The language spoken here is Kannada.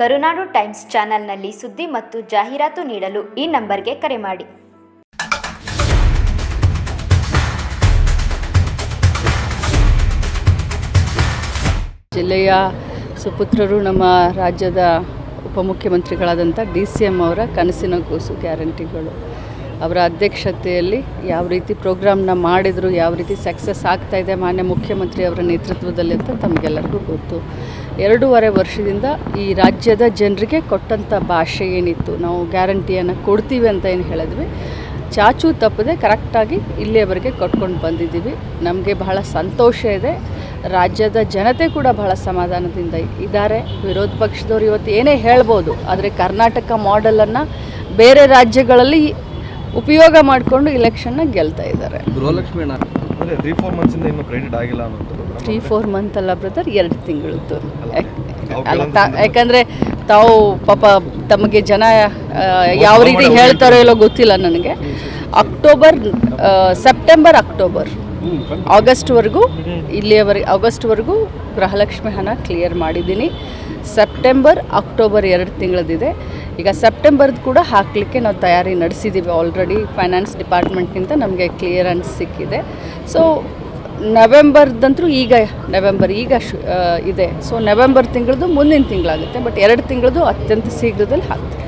ಕರುನಾಡು ಟೈಮ್ಸ್ ಚಾನೆಲ್ನಲ್ಲಿ ಸುದ್ದಿ ಮತ್ತು ಜಾಹೀರಾತು ನೀಡಲು ಈ ನಂಬರ್ಗೆ ಕರೆ ಮಾಡಿ. ಜಿಲ್ಲೆಯ ಸುಪುತ್ರರು ನಮ್ಮ ರಾಜ್ಯದ ಉಪಮುಖ್ಯಮಂತ್ರಿಗಳಾದಂಥ ಡಿ ಸಿ ಎಂ ಅವರ ಕನಸಿನ ಕೂಸು ಗ್ಯಾರಂಟಿಗಳು. ಅವರ ಅಧ್ಯಕ್ಷತೆಯಲ್ಲಿ ಯಾವ ರೀತಿ ಪ್ರೋಗ್ರಾಮ್ನ ಮಾಡಿದರು, ಯಾವ ರೀತಿ ಸಕ್ಸಸ್ ಆಗ್ತಾ ಇದೆ ಮಾನ್ಯ ಮುಖ್ಯಮಂತ್ರಿ ಅವರ ನೇತೃತ್ವದಲ್ಲಿ ಅಂತ ತಮಗೆಲ್ಲರಿಗೂ ಗೊತ್ತು. ಎರಡೂವರೆ ವರ್ಷದಿಂದ ಈ ರಾಜ್ಯದ ಜನರಿಗೆ ಕೊಟ್ಟಂಥ ಭಾಷೆ ಏನಿತ್ತು, ನಾವು ಗ್ಯಾರಂಟಿಯನ್ನು ಕೊಡ್ತೀವಿ ಅಂತ ಏನು ಹೇಳಿದ್ವಿ. ಚಾಚು ತಪ್ಪದೆ ಕರೆಕ್ಟಾಗಿ ಇಲ್ಲಿಯವರೆಗೆ ಕೊಟ್ಕೊಂಡು ಬಂದಿದ್ದೀವಿ. ನಮಗೆ ಬಹಳ ಸಂತೋಷ ಇದೆ. ರಾಜ್ಯದ ಜನತೆ ಕೂಡ ಬಹಳ ಸಮಾಧಾನದಿಂದ ಇದ್ದಾರೆ. ವಿರೋಧ ಪಕ್ಷದವ್ರು ಇವತ್ತು ಏನೇ ಹೇಳ್ಬೋದು, ಆದರೆ ಕರ್ನಾಟಕ ಮಾಡೆಲನ್ನು ಬೇರೆ ರಾಜ್ಯಗಳಲ್ಲಿ ಉಪಯೋಗ ಮಾಡಿಕೊಂಡು ಇಲೆಕ್ಷನ್ನ ಗೆಲ್ತಾ ಇದ್ದಾರೆ. ಗೃಹಲಕ್ಷ್ಮಿ ತ್ರೀ ಫೋರ್ ಮಂತ್ಸಿಂದ ಇನ್ನೂ ಕ್ರೆಡಿಟ್ ಆಗಿಲ್ಲ ಅನ್ನೋದು ತ್ರೀ ಫೋರ್ ಮಂತ್ ಅಲ್ಲ ಬ್ರದರ್ ಎರಡು ತಿಂಗಳು ಯಾಕಂದರೆ ತಾವು ಪಾಪ ತಮಗೆ ಜನ ಯಾವ ರೀತಿ ಹೇಳ್ತಾರೋ ಇಲ್ಲೋ ಗೊತ್ತಿಲ್ಲ ನನಗೆ. ಅಕ್ಟೋಬರ್ ಸೆಪ್ಟೆಂಬರ್ ಅಕ್ಟೋಬರ್ ಆಗಸ್ಟ್ವರೆಗೂ ಇಲ್ಲಿಯವರೆಗೆ ಆಗಸ್ಟ್ವರೆಗೂ ಗೃಹಲಕ್ಷ್ಮಿ ಹಣ ಕ್ಲಿಯರ್ ಮಾಡಿದ್ದೀನಿ. ಸೆಪ್ಟೆಂಬರ್, ಅಕ್ಟೋಬರ್ ಎರಡು ತಿಂಗಳದಿದೆ ಈಗ ಸೆಪ್ಟೆಂಬರ್ದು ಕೂಡ ಹಾಕಲಿಕ್ಕೆ ನಾವು ತಯಾರಿ ನಡೆಸಿದ್ದೀವಿ ಆಲ್ರೆಡಿ ಫೈನಾನ್ಸ್ ಡಿಪಾರ್ಟ್ಮೆಂಟ್ಗಿಂತ ನಮಗೆ ಕ್ಲಿಯರೆನ್ಸ್ ಸಿಕ್ಕಿದೆ. ಸೊ ನವೆಂಬರ್ದಂತೂ ಈಗ, ನವೆಂಬರ್ ಈಗ ಶು ಇದೆ. ಸೊ ನವೆಂಬರ್ ತಿಂಗಳದು ಮುಂದಿನ ತಿಂಗಳಾಗುತ್ತೆ ಬಟ್ ಎರಡು ತಿಂಗಳದು ಅತ್ಯಂತ ಶೀಘ್ರದಲ್ಲಿ ಹಾಕ್ತೀವಿ.